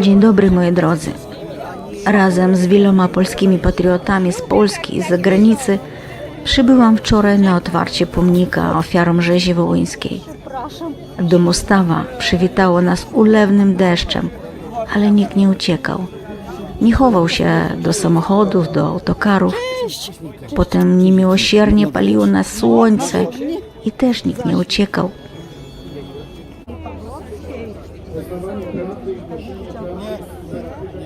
Dzień dobry, moi drodzy. Razem z wieloma polskimi patriotami z Polski i z zagranicy przybyłam wczoraj na otwarcie pomnika ofiarom rzezi wołyńskiej. Domostawa przywitało nas ulewnym deszczem, ale nikt nie uciekał. Nie chował się do samochodów, do autokarów. Potem niemiłosiernie paliło nas słońce i też nikt nie uciekał.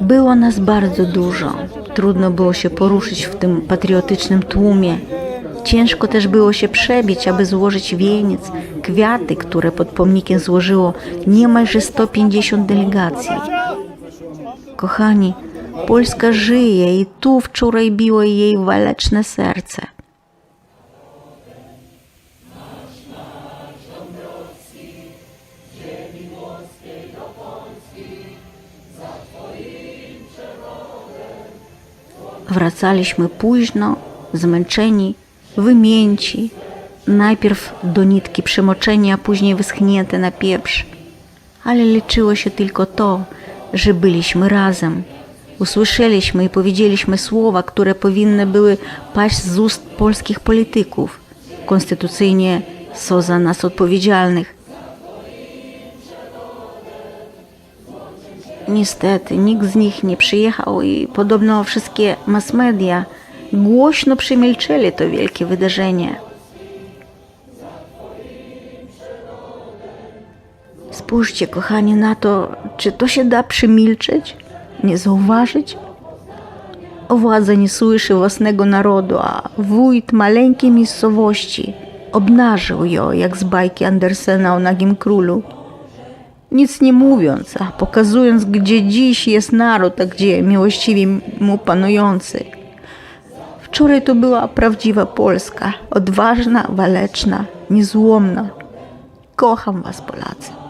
Było nas bardzo dużo. Trudno było się poruszyć w tym patriotycznym tłumie. Ciężko też było się przebić, aby złożyć wieniec, kwiaty, które pod pomnikiem złożyło niemalże 150 delegacji. Kochani, Polska żyje i tu wczoraj biło jej waleczne serce. Wracaliśmy późno, zmęczeni, wymięci. Najpierw do nitki przemoczeni, a później wyschnięte na pieprz. Ale liczyło się tylko to, że byliśmy razem. Usłyszeliśmy i powiedzieliśmy słowa, które powinny były paść z ust polskich polityków. Konstytucyjnie są za nas odpowiedzialnych. Niestety, nikt z nich nie przyjechał i podobno wszystkie mass media głośno przemilczeli to wielkie wydarzenie. Spójrzcie, kochani, na to, czy to się da przemilczeć, nie zauważyć? Władza nie słyszy własnego narodu, a wójt maleńkiej miejscowości obnażył ją, jak z bajki Andersena o nagim królu nic nie mówiąc, a pokazując, gdzie dziś jest naród, a gdzie miłościwie mu panujący. Wczoraj to była prawdziwa Polska, odważna, waleczna, niezłomna. Kocham was, Polacy.